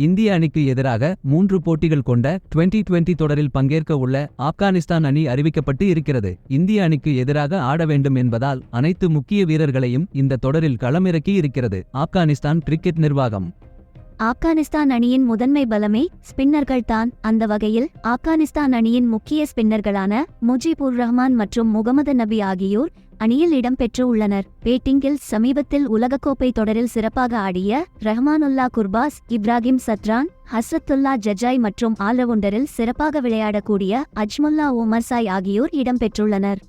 இந்திய அணிக்கு எதிராக மூன்று போட்டிகள் கொண்ட டுவெண்டி டுவெண்டி தொடரில் பங்கேற்க உள்ள ஆப்கானிஸ்தான் அணி அறிவிக்கப்பட்டு இருக்கிறது. இந்திய அணிக்கு எதிராக ஆட வேண்டும் என்பதால் அனைத்து முக்கிய வீரர்களையும் இந்த தொடரில் களமிறக்கி இருக்கிறது. ஆப்கானிஸ்தான் கிரிக்கெட் நிர்வாகம். ஆப்கானிஸ்தான் அணியின் முதன்மை பலமே ஸ்பின்னர்கள் தான். அந்த வகையில் ஆப்கானிஸ்தான் அணியின் முக்கிய ஸ்பின்னர்களான முஜிபுர் ரஹ்மான் மற்றும் முகமது நபி ஆகியோர் அணியில் இடம்பெற்று உள்ளனர். பேட்டிங்கில் சமீபத்தில் உலகக்கோப்பை தொடரில் சிறப்பாக ஆடிய ரஹ்மானுல்லா குர்பாஸ் இப்ராஹிம் சத்ரான் ஹஸ்ரத்துல்லா ஜஜாய் மற்றும் ஆல்ரவுண்டரில் சிறப்பாக விளையாடக்கூடிய அஜ்முல்லா ஓமர்சாய் ஆகியோர் இடம்பெற்றுள்ளனர்.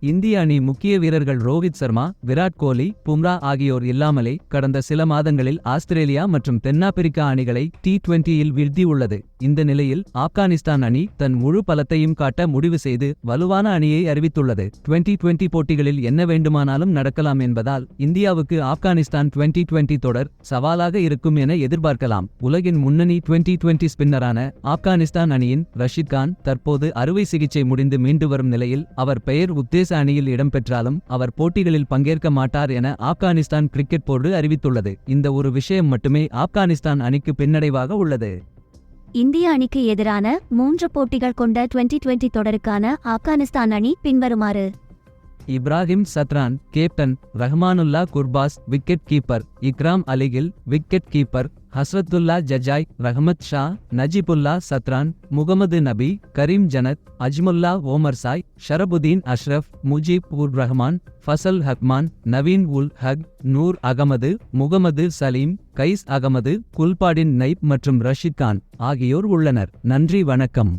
இந்திய அணி முக்கிய வீரர்கள் ரோஹித் சர்மா விராட் கோலி பும்ரா ஆகியோர் இல்லாமலே கடந்த சில மாதங்களில் ஆஸ்திரேலியா மற்றும் தென்னாப்பிரிக்கா அணிகளை டி டுவெண்டியில் வீழ்த்தியுள்ளது. இந்த நிலையில் ஆப்கானிஸ்தான் அணி தன் முழு பலத்தையும் காட்ட முடிவு செய்து வலுவான அணியை அறிவித்துள்ளது. டுவெண்டி டுவெண்டி போட்டிகளில் என்ன வேண்டுமானாலும் நடக்கலாம் என்பதால் இந்தியாவுக்கு ஆப்கானிஸ்தான் டுவெண்டி டுவெண்டி தொடர் சவாலாக இருக்கும் என எதிர்பார்க்கலாம். உலகின் முன்னணி டுவெண்டி டுவெண்டி ஸ்பின்னரான ஆப்கானிஸ்தான் அணியின் ரஷித் கான் தற்போது அறுவை சிகிச்சை முடிந்து மீண்டு வரும் நிலையில் அவர் பெயர் உத்தேச அணியில் இடம்பெற்றாலும் அவர் போட்டிகளில் பங்கேற்க மாட்டார் என ஆப்கானிஸ்தான் கிரிக்கெட் போர்டு அறிவித்துள்ளது. இந்த ஒரு விஷயம் மட்டுமே ஆப்கானிஸ்தான் அணிக்கு பின்னடைவாக உள்ளது. இந்திய அணிக்கு எதிரான மூன்று போட்டிகள் கொண்ட டுவெண்டி டுவெண்டி தொடருக்கான ஆப்கானிஸ்தான் அணி பின்வருமாறு. Ibrahim Zadran captain Rahmanullah Gurbaz wicket keeper Ikram Alikhil wicket keeper Hazratullah Zazai Rahmat Shah Najibullah Zadran Mohammad Nabi Karim Janat Azmatullah Omarzai Sharafuddin Ashraf Mujeeb ur Rahman Fazal Haqman Naveen ul Haq Noor Ahmad Mohammad Saleem Qais Ahmad Gulbadin Naib மற்றும் ரஷித் கான் ஆகியோர் உள்ளனர். நன்றி வணக்கம்.